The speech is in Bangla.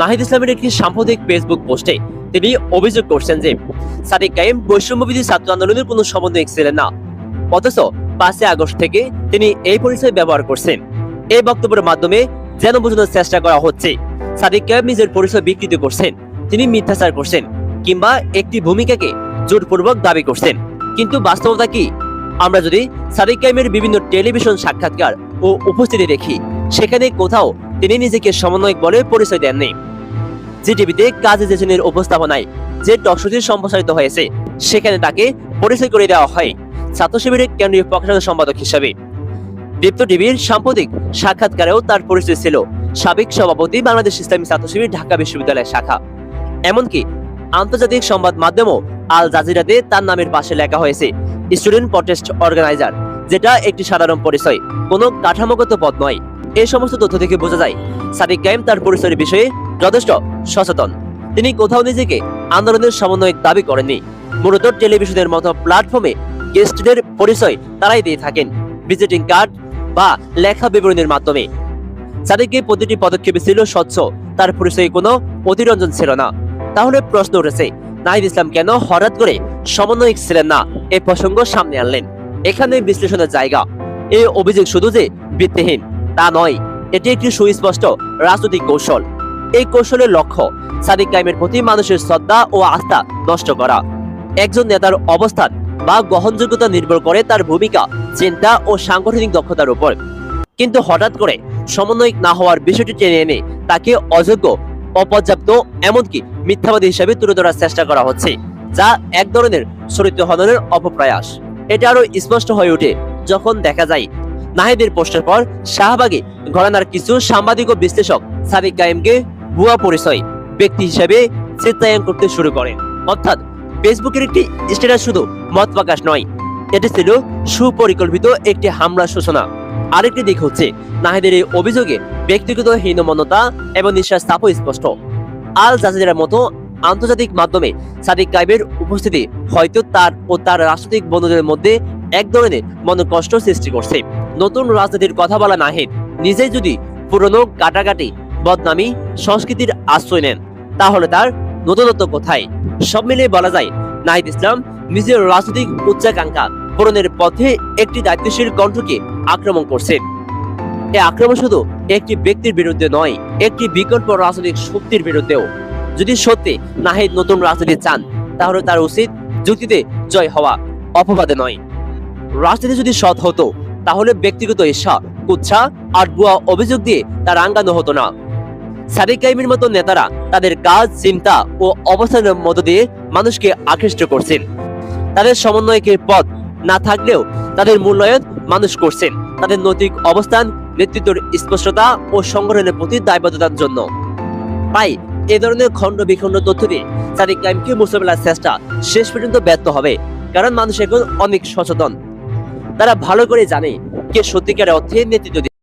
নাহিদ ইসলামের একটি সাম্প্রতিক ফেসবুক পোস্টে তিনি অভিযোগ করছেন যে সাদিক কাইম বৈষম্যবিধি ছাত্র আন্দোলনের কোনো সমন্বয়ক ছিলেন না। অথচ পাঁচই আগস্ট থেকে তিনি এই পরিচয় ব্যবহার করছেন। এই বক্তব্যের মাধ্যমে যেন বোঝানোর চেষ্টা করা হচ্ছে, সাদিক কাইম নিজের পরিচয় বিকৃত করছেন, তিনি মিথ্যাচার করছেন কিংবা একটি ভূমিকাকে জোরপূর্বক দাবি করছেন। কিন্তু বাস্তবতা কি? আমরা যদি সাদিক কাইমের বিভিন্ন টেলিভিশন সাক্ষাৎকার ও উপস্থিতি দেখি সেখানে কোথাও তিনি নিজেকে সমন্বয়ক বলে পরিচয় দেননি। যে টিভিতে কাজী জেসিনের উপস্থাপনায় যে টকশোটি সম্প্রসারিত হয়েছে, সেখানে তাকে পরিচয় করে দেওয়া হয় ছাত্র শিবিরের কেন্দ্রীয় প্রকাশনা সম্পাদক হিসাবে। দীপ্ত টিভির সাম্প্রতিক সাক্ষাৎকারেও তার পরিচয় ছিল সাবেক সভাপতি বাংলাদেশ ইসলামী ছাত্র শিবির ঢাকা বিশ্ববিদ্যালয়ের শাখা। এমনকি আন্তর্জাতিক সংবাদ মাধ্যমও আল জাজিরাতে তার নামের পাশে লেখা হয়েছে, স্টুডেন্ট প্রটেস্ট অর্গানাইজার। যেটা একটি সাধারণ পরিচয়, কোনো কাঠামোগত পদ নয়। এই সমস্ত তথ্য থেকে বোঝা যায়, সাদিক কায়েম তার পরিচয়ের বিষয়ে যথেষ্ট সচেতন। তিনি কোথাও নিজেকে আন্দোলনের সমন্বয়ক দাবি করেননি। মূলত টেলিভিশনের মতো প্ল্যাটফর্মে গেস্টদের পরিচয় তারাই দিয়ে থাকেন, ভিজিটিং কার্ড বা লেখা বিবরণীর মাধ্যমে। সাদিকের প্রতিটি পদক্ষেপে ছিল স্বচ্ছ, তার পরিচয়ে কোনো অতিরঞ্জন ছিল না। তাহলে প্রশ্ন উঠেছে, নাহিদ ইসলাম কেন হঠাৎ করে সমন্বয়ক ছিলেন না? এই প্রসঙ্গ সামনে আনলেন। এখানে বিশ্লেষণের জায়গা। এই অভিযোগ শুধু যে ভিত্তিহীন, তা নয়, এটি একটি সুস্পষ্ট রাজনৈতিক কৌশল। এই কৌশলের লক্ষ্য সাদিক কাইমের প্রতি মানুষের শ্রদ্ধা ও আস্থা নষ্ট করা। একজন নেতার অবস্থান বা গ্রহণযোগ্যতা নির্ভর করে তার ভূমিকা, চিন্তা ও সাংগঠনিক দক্ষতার উপর। কিন্তু হঠাৎ করে সমন্বয়ক না হওয়ার বিষয়টি টেনে এনে তাকে অযোগ্য, অপর্যাপ্ত, এমনকি মিথ্যাবাদী হিসেবে তুলে ধরার চেষ্টা করা হচ্ছে, যা এক ধরনের চরিত্র হননের অপপ্রয়াস। এটা আরও স্পষ্ট হয়ে ওঠে যখন দেখা যায় নাহিদের পোস্টের পর শাহবাগে ঘরানার কিছু সাংবাদিক ও বিশ্লেষক সাদিক কায়েমকে ভুয়া পরিচয় ব্যক্তি হিসেবে চিত্রায়ন করতে শুরু করেন অর্থাৎ ফেসবুকের একটি স্ট্যাটাস শুধু মত প্রকাশ নয়, এটি ছিল সুপরিকল্পিত একটি হামলা সূচনা। আরেকটি দিক হচ্ছে নাহিদের এই অভিযোগে ব্যক্তিগত হীনমন্যতা এবং নিঃশ্বাস স্থাপও স্পষ্ট। আল জাজিরার মতো আন্তর্জাতিক মাধ্যমে সাদিক কাইবের উপস্থিতি হয়তো তার ও তার রাজনৈতিক বন্ধুদের মধ্যে এক ধরনের মনোকষ্ট সৃষ্টি করছে। নতুন রাজনীতির কথা বলা নাহিদ নিজেই যদি পুরনো কাটাকাটি বদনামি সংস্কৃতির আশ্রয় নেন, তাহলে তার নতুনত্ব কোথায়? সব মিলিয়ে বলা যায়, নাহিদ ইসলাম নিজের রাজনৈতিক উচ্চাকাঙ্ক্ষা পূরণের পথে একটি দায়িত্বশীল কণ্ঠকে আক্রমণ করছে। এই আক্রমণ শুধু একটি ব্যক্তির বিরুদ্ধে নয়, একটি বিকল্প রাজনৈতিক শক্তির বিরুদ্ধেও। যদি সত্যি নাহিদ নতুন রাজনীতি চান, তাহলে তার উচিত যুক্তিতে জয় হওয়া অপবাদে নয়। রাজনীতি যদি সৎ হতো, তাহলে ব্যক্তিগত ঈর্ষা কুচ্ছা আর বুয়া অভিযোগ দিয়ে তা রাঙ্গানো হতো না। সাদিক কাইমের মতো নেতারা তাদের কাজ, চিন্তা ও অবস্থানের মধ্য দিয়ে মানুষকে আকৃষ্ট করছেন। তাদের সমন্বয়কের পথ না থাকলেও তাদের মূল্যায়ন মানুষ করছেন। তাদের নৈতিক অবস্থান, নেতৃত্বের স্পষ্টতা ও সংগঠনের প্রতি দায়বদ্ধতার জন্য। তাই এ ধরনের খণ্ড বিখণ্ড তথ্য দিয়ে সাদিক কাইমকে মুছে চেষ্টা শেষ পর্যন্ত ব্যর্থ হবে, কারণ মানুষ এখন অনেক সচেতন তারা ভালো করে জানে কে সত্যিকার অর্থে নেতৃত্ব।